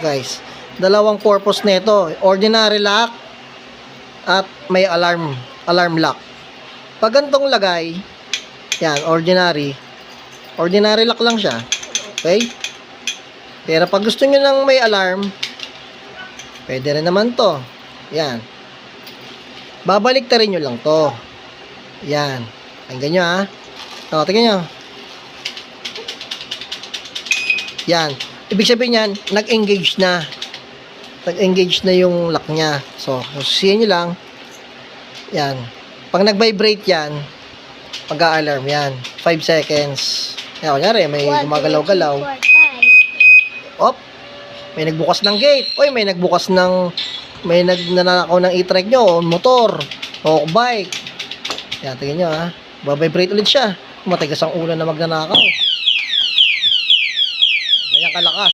Guys, dalawang purpose nito. Ordinary lock at may alarm, alarm lock. Pag ganitong lagay, yan, ordinary. Ordinary lock lang siya. Okay? Pero pag gusto nyo ng may alarm, pwede rin naman to. Yan. Babalik ta rin nyo lang to. Yan. Tingnan nyo ha. O, tingnan nyo. Yan. Ibig sabihin yan, nag-engage na. Nag-engage na yung lock niya. So, susiyan nyo lang. Yan. Pag nag-vibrate yan, pag-a-alarm yan. 5 seconds. Yan, kunyari, may gumagalaw-galaw. Op! May nagbukas ng gate. Oy, may nagbukas ng may nagnanakaw ng e-trike nyo, motor, o bike. Yan, tingnan nyo ha. Babibrate ulit siya. Matigas ang ulo na magnanakaw. Kalakas.